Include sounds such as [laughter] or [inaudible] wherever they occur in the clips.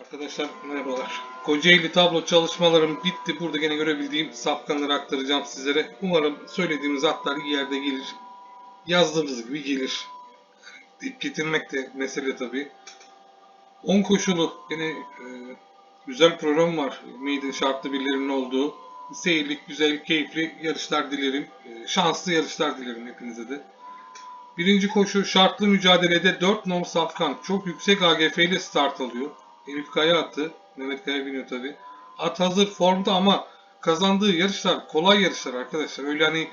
Arkadaşlar merhabalar. Kocaeli tablo çalışmalarım bitti. Burada gene görebildiğim safkanları aktaracağım sizlere. Umarım söylediğimiz atlar iyi yerde gelir. Yazdığımız gibi gelir. Dip getirmek de mesele tabii. 10 koşulu yine e, güzel program var. Maiden şartlı birilerinin olduğu. Seyirlik, güzel, keyifli yarışlar dilerim. E, şanslı yarışlar dilerim hepinize de. Birinci koşu şartlı mücadelede 4 nom safkan çok yüksek AGF ile start alıyor. Elif Kaya attı. Mehmet Kaya biniyor tabi. At hazır formda ama kazandığı yarışlar kolay yarışlar arkadaşlar. Öyle hani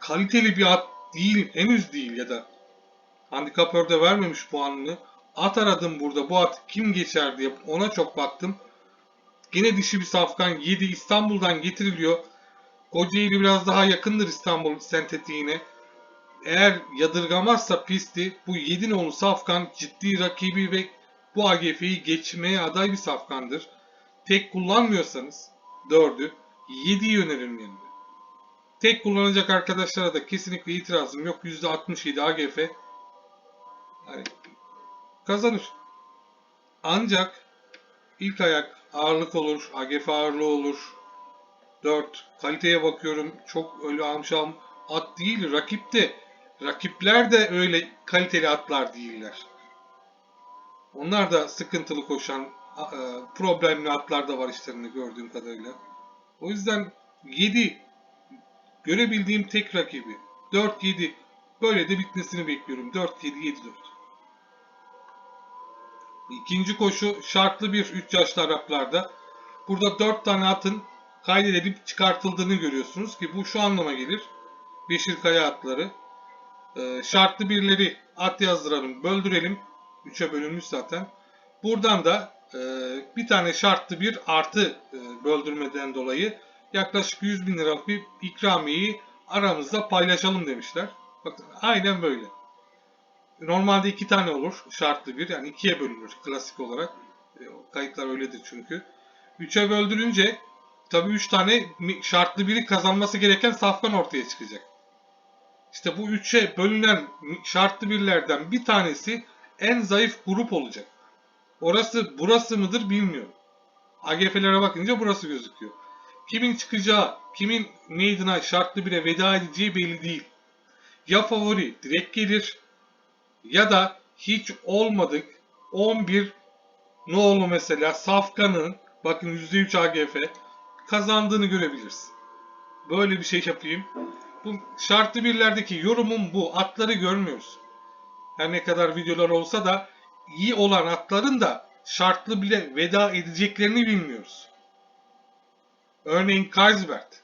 kaliteli bir at değil, henüz değil ya da handikapörde vermemiş puanını. At aradım burada. Bu at kim geçer diye ona çok baktım. Yine dişi bir safkan 7 İstanbul'dan getiriliyor. Kocaeli biraz daha yakındır İstanbul sentetiğine. Eğer yadırgamazsa pisti bu 7 nolu safkan ciddi rakibi ve bu AGF'yi geçmeye aday bir safkandır. Tek kullanmıyorsanız 4'ü 7'yi öneririm yanında. Tek kullanacak arkadaşlara da kesinlikle itirazım yok. %67 AGF yani kazanır. Ancak ilk ayak ağırlık olur, AGF ağırlığı olur. 4 kaliteye bakıyorum. Çok öyle amşam at değil. Rakip de rakipler de öyle kaliteli atlar değiller. Onlar da sıkıntılı koşan, e, problemli atlar da var işlerinde gördüğüm kadarıyla. O yüzden 7 görebildiğim tek rakibi. 4-7 böyle de bitmesini bekliyorum. 4-7-7-4. İkinci koşu şartlı bir 3 yaşlı Araplarda. Burada 4 tane atın kaydedilip çıkartıldığını görüyorsunuz ki bu şu anlama gelir. Beşir Kaya atları. Ee, şartlı birleri at yazdıralım, böldürelim. 3'e bölünmüş zaten. Buradan da e, bir tane şartlı bir artı e, böldürmeden dolayı yaklaşık 100 bin liralık bir ikramiyeyi aramızda paylaşalım demişler. Bakın aynen böyle. Normalde iki tane olur şartlı bir yani ikiye bölünür klasik olarak. E, kayıtlar öyledir çünkü. 3'e böldürünce tabii 3 tane şartlı biri kazanması gereken safkan ortaya çıkacak. İşte bu 3'e bölünen şartlı birlerden bir tanesi en zayıf grup olacak. Orası burası mıdır bilmiyorum. AGF'lere bakınca burası gözüküyor. Kimin çıkacağı, kimin maiden'a şartlı bire veda edeceği belli değil. Ya favori direkt gelir ya da hiç olmadık 11 Noğlu mesela Safkan'ın bakın %3 AGF kazandığını görebiliriz. Böyle bir şey yapayım. Bu şartlı birlerdeki yorumum bu. Atları görmüyoruz. Her ne kadar videolar olsa da iyi olan atların da şartlı bile veda edeceklerini bilmiyoruz. Örneğin Kaisbert.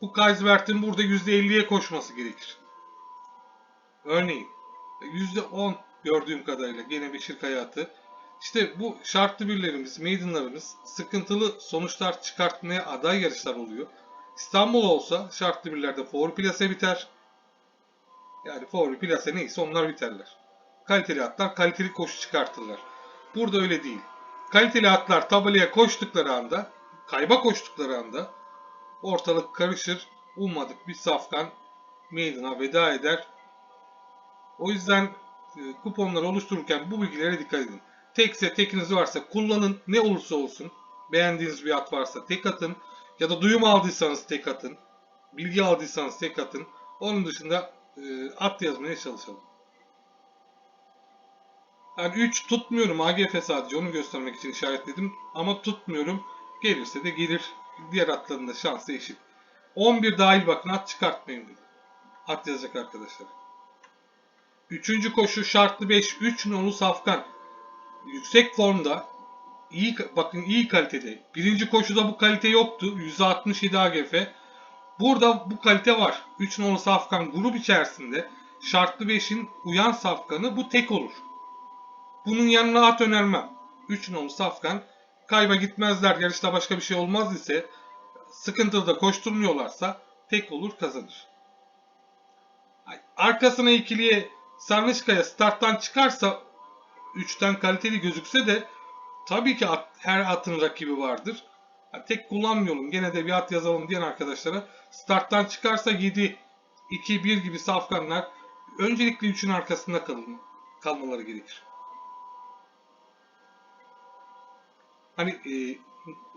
Bu Kaisbert'in burada %50'ye koşması gerekir. Örneğin %10 gördüğüm kadarıyla gene Beşir Kayatı. İşte bu şartlı birlerimiz, maidenlarımız sıkıntılı sonuçlar çıkartmaya aday yarışlar oluyor. İstanbul olsa şartlı birlerde favori plase biter. Yani favori plase neyse onlar biterler. Kaliteli atlar kaliteli koşu çıkartırlar. Burada öyle değil. Kaliteli atlar tabelaya koştukları anda, kayba koştukları anda ortalık karışır. Ummadık bir safkan meydan'a veda eder. O yüzden e, kuponları oluştururken bu bilgilere dikkat edin. Tekse tekiniz varsa kullanın. Ne olursa olsun. Beğendiğiniz bir at varsa tek atın. Ya da duyum aldıysanız tek atın. Bilgi aldıysanız tek atın. Onun dışında e, at yazmaya çalışalım. Yani 3 tutmuyorum AGF sadece onu göstermek için işaretledim. Ama tutmuyorum. Gelirse de gelir. Diğer atların da şansı eşit. 11 dahil bakın at çıkartmayın dedim. At yazacak arkadaşlar. Üçüncü koşu şartlı 5. 3 nolu safkan. Yüksek formda. iyi bakın iyi kalitede. Birinci koşuda bu kalite yoktu. %67 AGF. Burada bu kalite var. 3 nolu safkan grup içerisinde şartlı 5'in uyan safkanı bu tek olur. Bunun yanına at önermem. 3 nolu safkan kayba gitmezler yarışta başka bir şey olmaz ise sıkıntılı da koşturmuyorlarsa tek olur kazanır. Arkasına ikiliye Sarnıçkaya starttan çıkarsa 3'ten kaliteli gözükse de tabii ki at, her atın rakibi vardır. Tek kullanmayalım gene de bir at yazalım diyen arkadaşlara starttan çıkarsa 7 2 1 gibi safkanlar öncelikle 3'ün arkasında kalın, kalmaları gerekir. Hani e,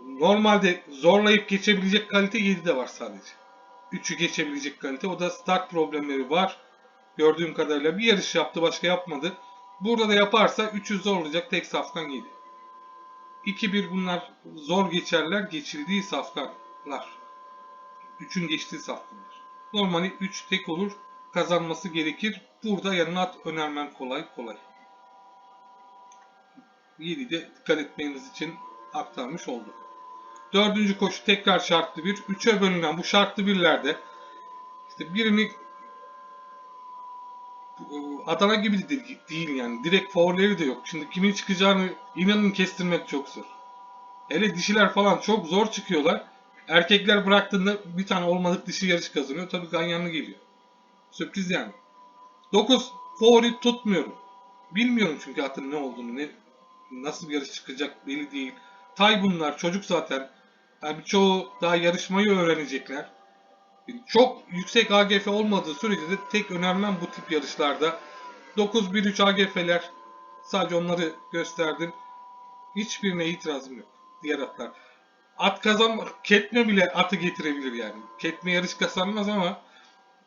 normalde zorlayıp geçebilecek kalite 7'de var sadece. 3'ü geçebilecek kalite. O da start problemleri var. Gördüğüm kadarıyla bir yarış yaptı başka yapmadı. Burada da yaparsa 3'ü zorlayacak tek safkan 7. 2-1 bunlar zor geçerler. Geçildiği safkanlar. 3'ün geçtiği safkanlar. Normali 3 tek olur. Kazanması gerekir. Burada yanına at önermem kolay kolay. 7'de dikkat etmeniz için aktarmış olduk. Dördüncü koşu tekrar şartlı bir. Üçe bölünen bu şartlı birlerde işte birini Adana gibi de değil yani. Direkt favorileri de yok. Şimdi kimin çıkacağını inanın kestirmek çok zor. Hele dişiler falan çok zor çıkıyorlar. Erkekler bıraktığında bir tane olmadık dişi yarış kazanıyor. Tabii ganyanlı geliyor. Sürpriz yani. 9 favori tutmuyorum. Bilmiyorum çünkü atın ne olduğunu, ne nasıl bir yarış çıkacak belli değil. Tay bunlar, çocuk zaten. Yani birçoğu daha yarışmayı öğrenecekler. Çok yüksek AGF olmadığı sürece de tek önermem bu tip yarışlarda. 9-1-3 AGF'ler sadece onları gösterdim. Hiçbirine itirazım yok. Diğer atlar. At kazanma, ketme bile atı getirebilir yani. Ketme yarış kazanmaz ama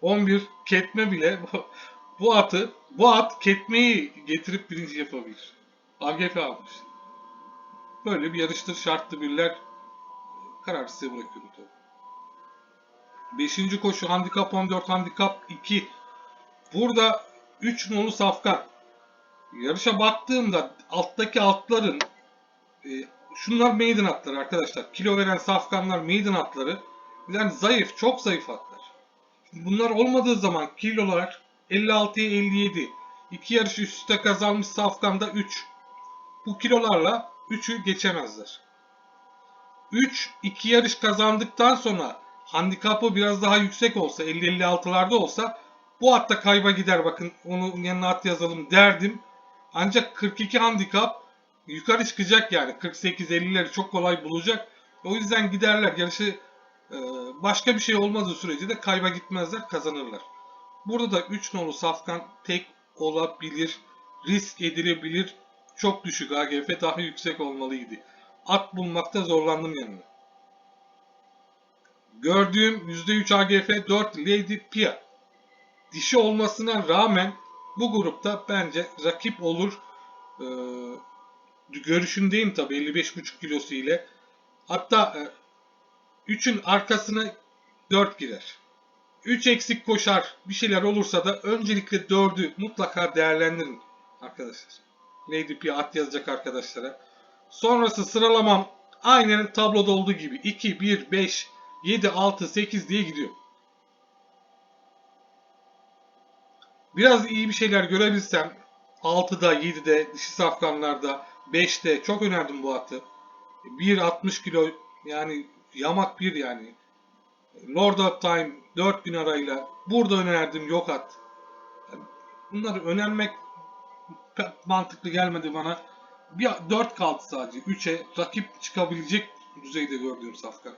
11 ketme bile [laughs] bu atı, bu at ketmeyi getirip birinci yapabilir. AGF almış. Böyle bir yarıştır şartlı birler. Karar size bırakıyorum tabii. Beşinci koşu handikap 14, handikap 2. Burada 3 nolu safkan. Yarışa baktığımda alttaki atların e, şunlar maiden atları arkadaşlar. Kilo veren safkanlar maiden atları. Yani zayıf, çok zayıf atlar. Bunlar olmadığı zaman kilolar 56'ya 57. İki yarış üst üste kazanmış safkanda 3. Bu kilolarla 3'ü geçemezler. 3 iki yarış kazandıktan sonra handikapı biraz daha yüksek olsa 50-56'larda olsa bu atta kayba gider bakın onu yanına at yazalım derdim. Ancak 42 handikap yukarı çıkacak yani 48-50'leri çok kolay bulacak. O yüzden giderler yarışı e, başka bir şey olmadığı sürece de kayba gitmezler kazanırlar. Burada da 3 nolu safkan tek olabilir. Risk edilebilir. Çok düşük AGF daha yüksek olmalıydı. At bulmakta zorlandım yanına. Gördüğüm %3 AGF 4 Lady Pia. Dişi olmasına rağmen bu grupta bence rakip olur. Ee, görüşündeyim tabi 55,5 kilosu ile. Hatta e, 3'ün arkasına 4 girer. 3 eksik koşar bir şeyler olursa da öncelikle 4'ü mutlaka değerlendirin arkadaşlar. Lady Pia at yazacak arkadaşlara. Sonrası sıralamam aynen tabloda olduğu gibi 2, 1, 5, 7, 6, 8 diye gidiyor. Biraz iyi bir şeyler görebilsem 6'da, 7'de, dişi safkanlarda, 5'te çok önerdim bu atı. 1.60 kilo yani yamak bir yani. Lord of Time 4 gün arayla burada önerdim yok at. Bunları önermek mantıklı gelmedi bana. Bir 4 kaldı sadece. 3'e rakip çıkabilecek düzeyde gördüğüm safkan.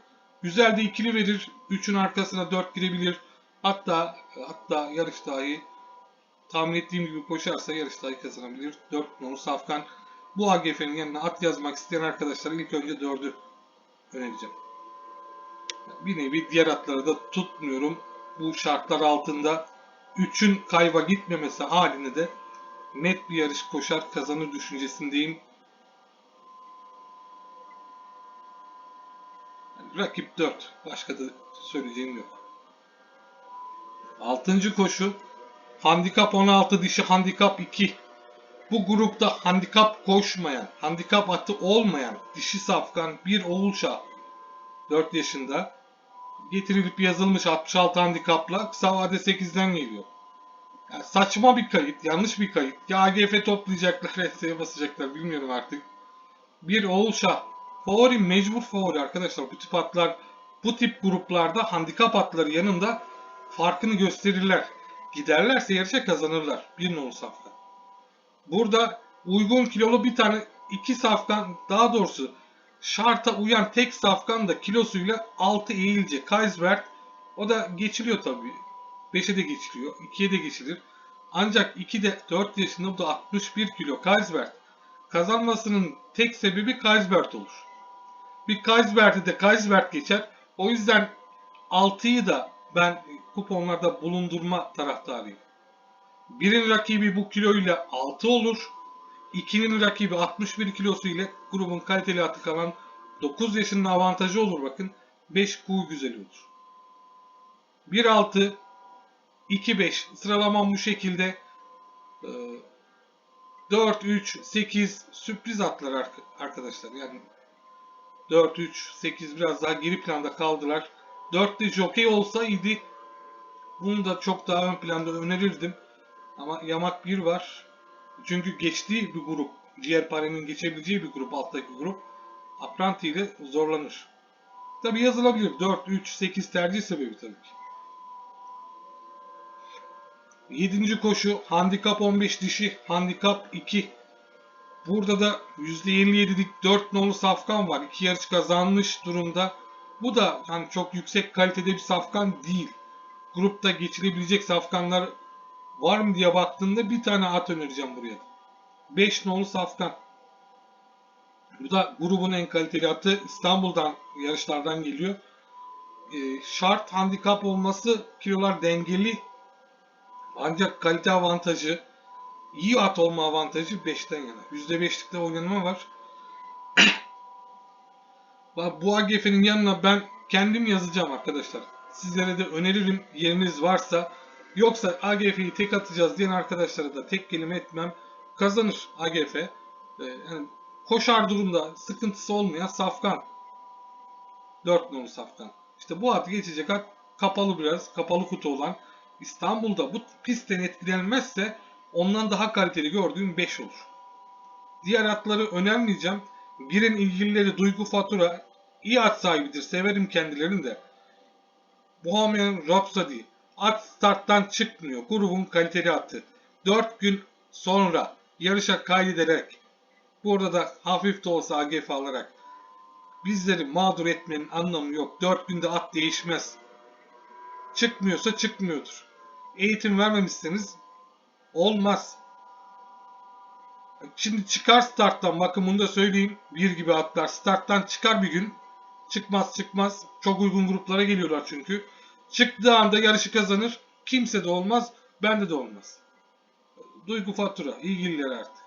Güzel de ikili verir. 3'ün arkasına 4 girebilir. Hatta hatta yarış dahi tahmin ettiğim gibi koşarsa yarış dahi kazanabilir. 4 nolu safkan. Bu AGF'nin yanına at yazmak isteyen arkadaşlar ilk önce 4'ü önereceğim. Bir nevi diğer atları da tutmuyorum. Bu şartlar altında 3'ün kayba gitmemesi halinde de net bir yarış koşar kazanır düşüncesindeyim. Rakip 4. Başka da söyleyeceğim yok. 6. koşu handikap 16 dişi handikap 2. Bu grupta handikap koşmayan, handikap atı olmayan dişi safkan bir oğulşa 4 yaşında getirilip yazılmış 66 handikapla kısa vade 8'den geliyor. Yani saçma bir kayıt, yanlış bir kayıt. Ya AGF toplayacaklar, [laughs] SS'ye basacaklar bilmiyorum artık. Bir Oğuzşah. Favori mecbur favori arkadaşlar. Bu tip atlar, bu tip gruplarda handikap atları yanında farkını gösterirler. Giderlerse yarışa kazanırlar. Bir nolu safkan. Burada uygun kilolu bir tane iki safkan daha doğrusu şarta uyan tek safkan da kilosuyla 6 eğilce. Kaisberg o da geçiliyor tabii. 5'e de geçiliyor. 2'ye de geçilir. Ancak 2 de 4 yaşında bu da 61 kilo Kaisberg. Kazanmasının tek sebebi Kaisberg olur. Bir Kaisberg'de de Kaisberg geçer. O yüzden 6'yı da ben kuponlarda bulundurma taraftarıyım. Birin rakibi bu kilo ile 6 olur. 2'nin rakibi 61 kilosu ile grubun kaliteli atı kalan 9 yaşının avantajı olur bakın. 5 kuğu güzel olur. 1-6 2-5 sıralamam bu şekilde. Ee, 4-3-8 sürpriz atlar ark- arkadaşlar. Yani 4-3-8 biraz daha geri planda kaldılar. 4'te jockey olsaydı bunu da çok daha ön planda önerirdim. Ama yamak 1 var. Çünkü geçtiği bir grup. Diğer parenin geçebileceği bir grup. Alttaki grup. Apranti ile zorlanır. Tabi yazılabilir. 4-3-8 tercih sebebi tabii ki. 7. koşu handikap 15 dişi handikap 2. Burada da %57'lik 4 nolu safkan var. İki yarış kazanmış durumda. Bu da hani çok yüksek kalitede bir safkan değil. Grupta geçilebilecek safkanlar var mı diye baktığımda bir tane at önereceğim buraya. 5 nolu safkan. Bu da grubun en kaliteli atı. İstanbul'dan yarışlardan geliyor. Ee, şart handikap olması kilolar dengeli. Ancak kalite avantajı, iyi at olma avantajı 5'ten yana. %5'likte oynanma var. [clears throat] Bu AGF'nin yanına ben kendim yazacağım arkadaşlar. Sizlere de öneririm yeriniz varsa. Yoksa AGF'yi tek atacağız diyen arkadaşlara da tek kelime etmem. Kazanır AGF. Ee, yani koşar durumda sıkıntısı olmayan Safkan. 4 nolu Safkan. İşte bu at geçecek at kapalı biraz. Kapalı kutu olan. İstanbul'da bu pistten etkilenmezse ondan daha kaliteli gördüğüm 5 olur. Diğer atları önermeyeceğim. Birin ilgilileri Duygu Fatura iyi at sahibidir. Severim kendilerini de. Bohemian Rhapsody at starttan çıkmıyor. Grubun kaliteli atı. 4 gün sonra yarışa kaydederek burada da hafif de olsa AGF alarak bizleri mağdur etmenin anlamı yok. 4 günde at değişmez. Çıkmıyorsa çıkmıyordur. Eğitim vermemişseniz olmaz. Şimdi çıkar starttan bakın bunu da söyleyeyim. Bir gibi atlar starttan çıkar bir gün. Çıkmaz çıkmaz. Çok uygun gruplara geliyorlar çünkü. Çıktığı anda yarışı kazanır. Kimse de olmaz. Bende de olmaz. Duygu fatura. ilgililer artık.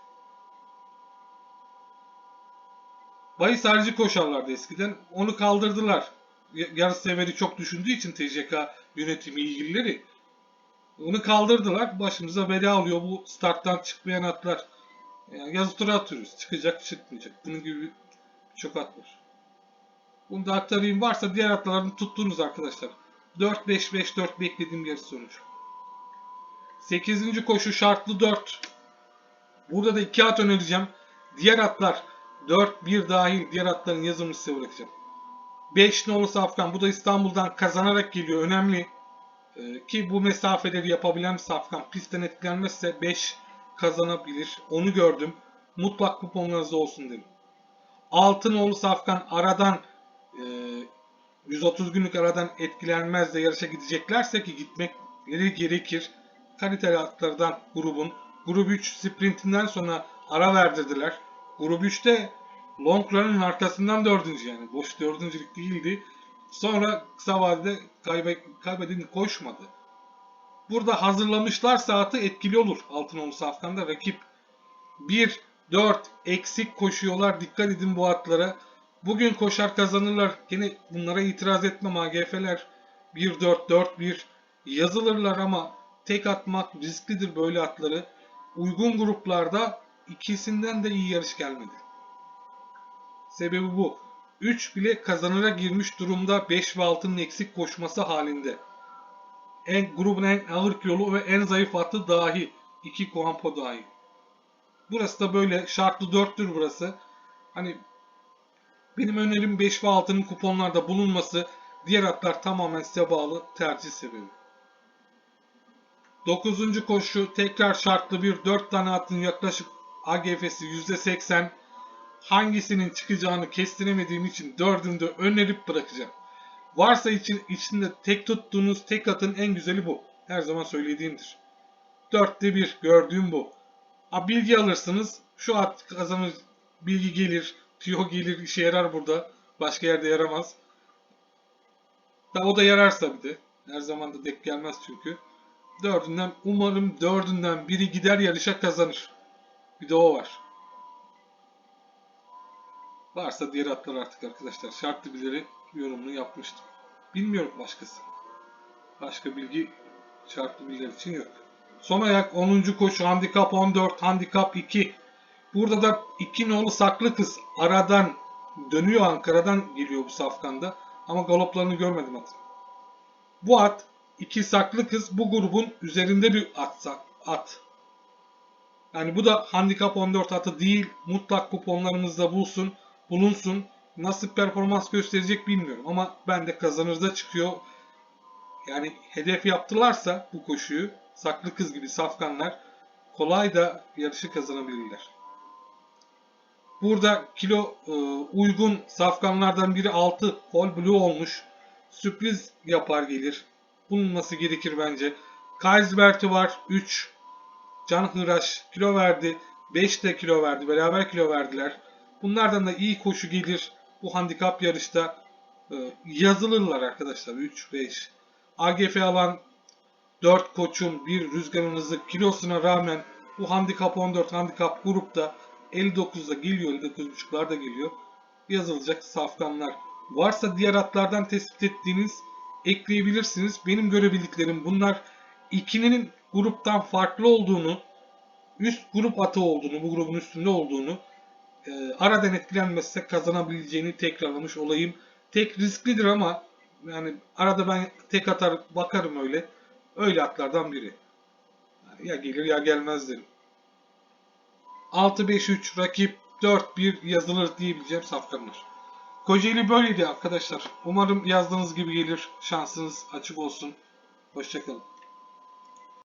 Bayis harici koşarlardı eskiden. Onu kaldırdılar. Yarış severi çok düşündüğü için TCK yönetimi ilgilileri. Onu kaldırdılar. Başımıza bela alıyor bu starttan çıkmayan atlar. Yani yazı tura atıyoruz. Çıkacak çıkmayacak. Bunun gibi çok at var. Bunu da aktarayım. Varsa diğer atlarını tuttuğunuz arkadaşlar. 4-5-5-4 beklediğim yarış sonucu. 8. koşu şartlı 4. Burada da 2 at önereceğim. Diğer atlar 4-1 dahil diğer atların yazımını size bırakacağım. 5 nolu Safkan. Bu da İstanbul'dan kazanarak geliyor. Önemli. Ee, ki bu mesafeleri yapabilen Safkan. Pistten etkilenmezse 5 kazanabilir. Onu gördüm. Mutlak kuponlarınızda olsun dedim. Altınoğlu Safkan aradan e, 130 günlük aradan etkilenmez de yarışa gideceklerse ki gitmekleri gerekir. Kaliteli atlardan grubun. Grup 3 sprintinden sonra ara verdirdiler. Grup 3'te Long Run'ın arkasından dördüncü yani. Boş dördüncülük değildi. Sonra kısa vadede kaybe, koşmadı. Burada hazırlamışlar saati etkili olur Altınoğlu Safkan'da. Rakip 1, 4 eksik koşuyorlar. Dikkat edin bu atlara. Bugün koşar kazanırlar. Yine bunlara itiraz etmem AGF'ler. 1, 4, 4, 1 yazılırlar ama tek atmak risklidir böyle atları. Uygun gruplarda ikisinden de iyi yarış gelmedi. Sebebi bu. 3 bile kazanıra girmiş durumda 5 ve 6'nın eksik koşması halinde. En grubun en ağır kilolu ve en zayıf atı dahi. 2 Kuampo dahi. Burası da böyle şartlı 4'tür burası. Hani benim önerim 5 ve 6'nın kuponlarda bulunması. Diğer atlar tamamen size bağlı tercih sebebi. 9. koşu tekrar şartlı bir 4 tane atın yaklaşık AGF'si %80. Hangisinin çıkacağını kestiremediğim için dördünü de önerip bırakacağım. Varsa için, içinde tek tuttuğunuz tek atın en güzeli bu. Her zaman söylediğimdir. Dörtte bir gördüğüm bu. Ha, bilgi alırsınız. Şu at kazanır, bilgi gelir, tüyo gelir, işe yarar burada. Başka yerde yaramaz. Da o da yararsa bir de. Her zaman da denk gelmez çünkü. Dördünden umarım dördünden biri gider yarışa kazanır. Bir de o var. Varsa diğer atlar artık arkadaşlar. Şartlı birileri yorumunu yapmıştım. Bilmiyorum başkası. Başka bilgi şartlı bilgiler için yok. Son ayak 10. koşu handikap 14, handikap 2. Burada da iki nolu saklı kız aradan dönüyor Ankara'dan geliyor bu safkanda. Ama galoplarını görmedim atın. Bu at iki saklı kız bu grubun üzerinde bir atsa, at. Yani bu da handikap 14 atı değil. Mutlak kuponlarımızda bulsun, bulunsun. Nasıl performans gösterecek bilmiyorum ama ben de kazanırda çıkıyor. Yani hedef yaptılarsa bu koşuyu saklı kız gibi safkanlar kolay da yarışı kazanabilirler. Burada kilo e, uygun safkanlardan biri 6 Fall Blue olmuş. Sürpriz yapar gelir. Bulunması gerekir bence. Kaisbert'i var 3. Can Hıraş kilo verdi. 5 de kilo verdi. Beraber kilo verdiler. Bunlardan da iyi koşu gelir. Bu handikap yarışta e, yazılırlar arkadaşlar. 3, 5. AGF alan 4 koçun bir rüzgarınızı kilosuna rağmen bu handikap 14 handikap grupta 59'da geliyor, 59.5'lar da geliyor. Yazılacak safkanlar. Varsa diğer atlardan tespit ettiğiniz ekleyebilirsiniz. Benim görebildiklerim bunlar. İkinin gruptan farklı olduğunu, üst grup atı olduğunu, bu grubun üstünde olduğunu, e, aradan etkilenmezse kazanabileceğini tekrarlamış olayım. Tek risklidir ama yani arada ben tek atar bakarım öyle. Öyle atlardan biri. Ya gelir ya gelmez derim. 6-5-3 rakip 4-1 yazılır diyebileceğim safkanlar. Kocaeli böyleydi arkadaşlar. Umarım yazdığınız gibi gelir. Şansınız açık olsun. Hoşçakalın.